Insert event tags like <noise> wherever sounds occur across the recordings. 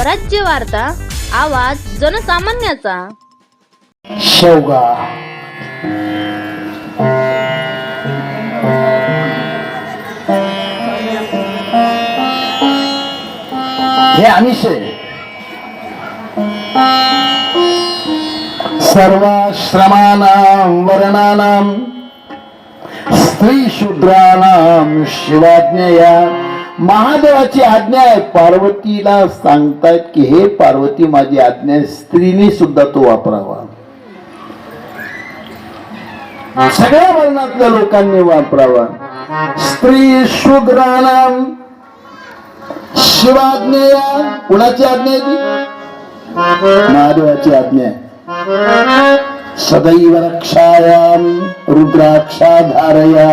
स्वराज्य वार्ता आवाज जनसामान्याचा. शेवगा. हे आमिष आहे सर्वाश्रमानां वर्णानां स्त्री शूद्रानां शिवाज्ञया महादेवाची आज्ञा आहे. पार्वतीला सांगतायत की हे पार्वती माझी आज्ञा आहे. स्त्रीने सुद्धा तो वापरावा. सगळ्या वर्णातल्या लोकांनी वापरावा. स्त्री शूद्रानाम शिवाज्ञेया कुणाची आज्ञा आहे ती? महादेवाची आज्ञा आहे. सदैव रक्षायाम रुद्राक्षा धारया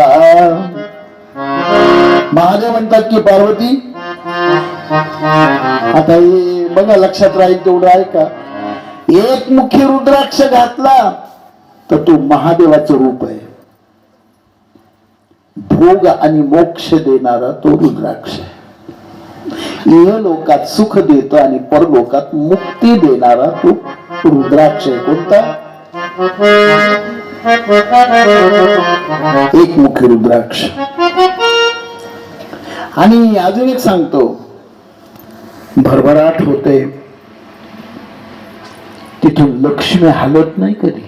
महादेव म्हणतात की पार्वती आता हे बघा लक्षात राहील तेवढं आहे का एक मुखी रुद्राक्ष घातला तर तो महादेवाचं रूप आहे. भोग आणि मोक्ष देणारा तो रुद्राक्ष आहे. लोकात सुख देतो आणि परलोकात मुक्ती देणारा तो रुद्राक्ष आहे. कोणता? एक मुखी रुद्राक्ष. आणि अजून एक सांगतो. भरभराट होते. तिथून लक्ष्मी हलत नाही कधी.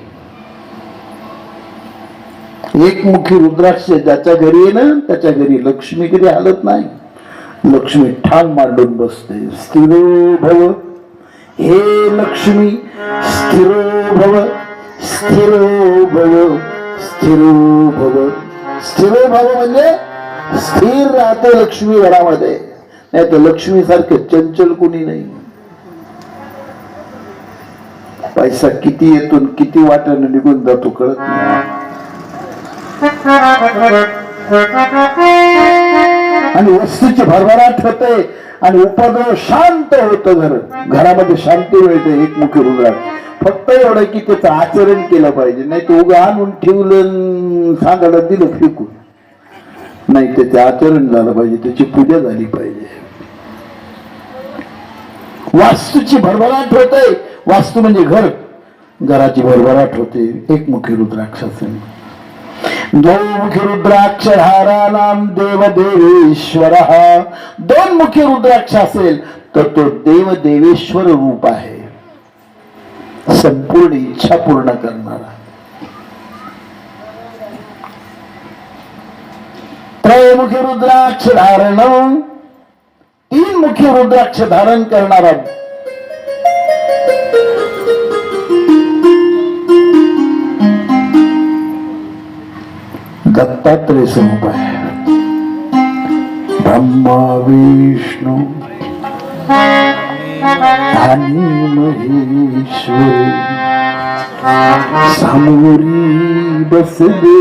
एक मुखी रुद्राक्ष ज्याच्या घरी आहे ना त्याच्या घरी लक्ष्मी कधी हलत नाही. लक्ष्मी ठाण मांडून बसते. स्थिरो भव. हे लक्ष्मी स्थिरो भव. स्थिरो भव. स्थिरो भव. स्थिरो भव म्हणजे स्थिर राहते लक्ष्मी घरामध्ये. नाही तर लक्ष्मी सारखे चंचल कुणी नाही. पैसा किती येतो किती वाट्यानं निघून जातो कळत नाही. आणि वस्तूची भरभराट होते आणि उपद्रव शांत होतं घर. घरामध्ये शांती मिळते एकमुखी रुग्णात फक्त एवढं की त्याचं आचरण केलं पाहिजे. नाही तर उगा आणून ठेवलं सांगायला दिलं फेकून. नाही त्याचे आचरण झालं पाहिजे त्याची पूजा झाली पाहिजे. वास्तूची भरभराट होते. वास्तू म्हणजे घर. घराची भरभराट होते. एक एकमुखी रुद्राक्षासन. मुख्य रुद्राक्ष धारानाम देव देवेश्वर दोन मुखी रुद्राक्ष असेल तर तो देव देवेश्वर रूप आहे. संपूर्ण इच्छा पूर्ण करणारा. त्रयमुखी रुद्राक्ष धारण तीन मुखी रुद्राक्ष धारण करणारा. दत्तात्रय स्वरूप आहे. ब्रह्मा विष्णू आणि महेश्वरी. सामोरी बसले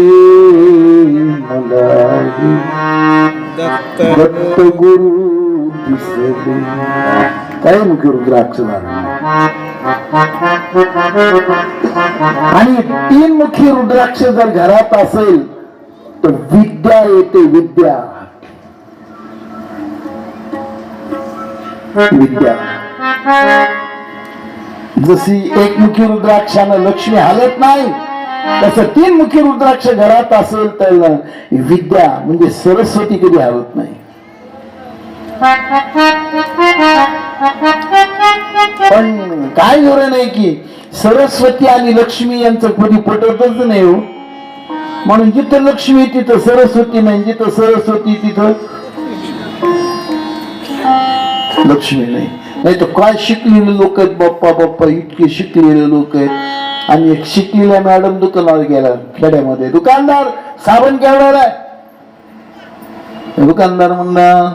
दत्त. गुरु दिसले. काय मुख्य रुद्राक्ष आणि तीन मुखी रुद्राक्ष जर घरात असेल तर विद्या येते विद्या. विद्या. जशी एकमुखी रुद्राक्षानं लक्ष्मी हालत नाही तसं तीन मुखी रुद्राक्ष घरात असेल तर विद्या म्हणजे सरस्वती कधी हलत नाही. पण काय जोर नाही की सरस्वती आणि लक्ष्मी यांचं कधी पटतच नाही हो. म्हणून जिथं लक्ष्मी तिथं सरस्वती नाही जिथं सरस्वती तिथं लक्ष्मी नाही. नाही तर काय शिकलेले लोक आहेत बाप्पा बाप्पा इतके शिकलेले लोक आहेत. आणि एक शिकलेल्या मॅडम दुकानावर गेला खेड्यामध्ये. दुकानदार साबण केवढा आहे दुकानदार म्हणणं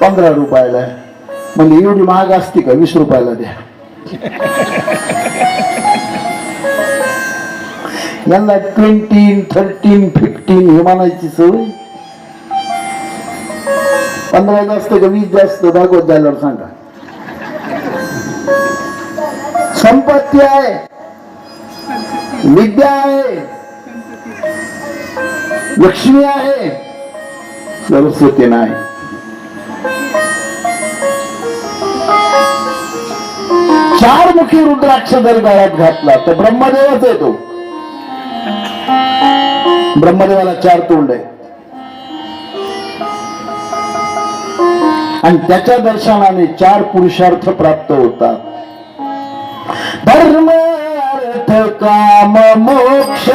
पंधरा रुपयाला म्हणजे एवढी महाग असते का? वीस रुपयाला द्या. <laughs> यांना ट्वेंटीन थर्टीन फिफ्टीन हे म्हणायची सवय? पंधरा जास्त का वीस जास्त भागवत झाल्यावर सांगा. संपत्ती आहे. विद्या आहे. लक्ष्मी आहे. सरस्वती नाही. चार मुखी रुद्राक्ष जर गळ्यात घातला तर ब्रह्मदेवच आहे तो. ब्रह्मदेवाला चार तोंड आहे. आणि त्याच्या दर्शनाने चार पुरुषार्थ प्राप्त होतात. धर्म अर्थ काम मोक्ष.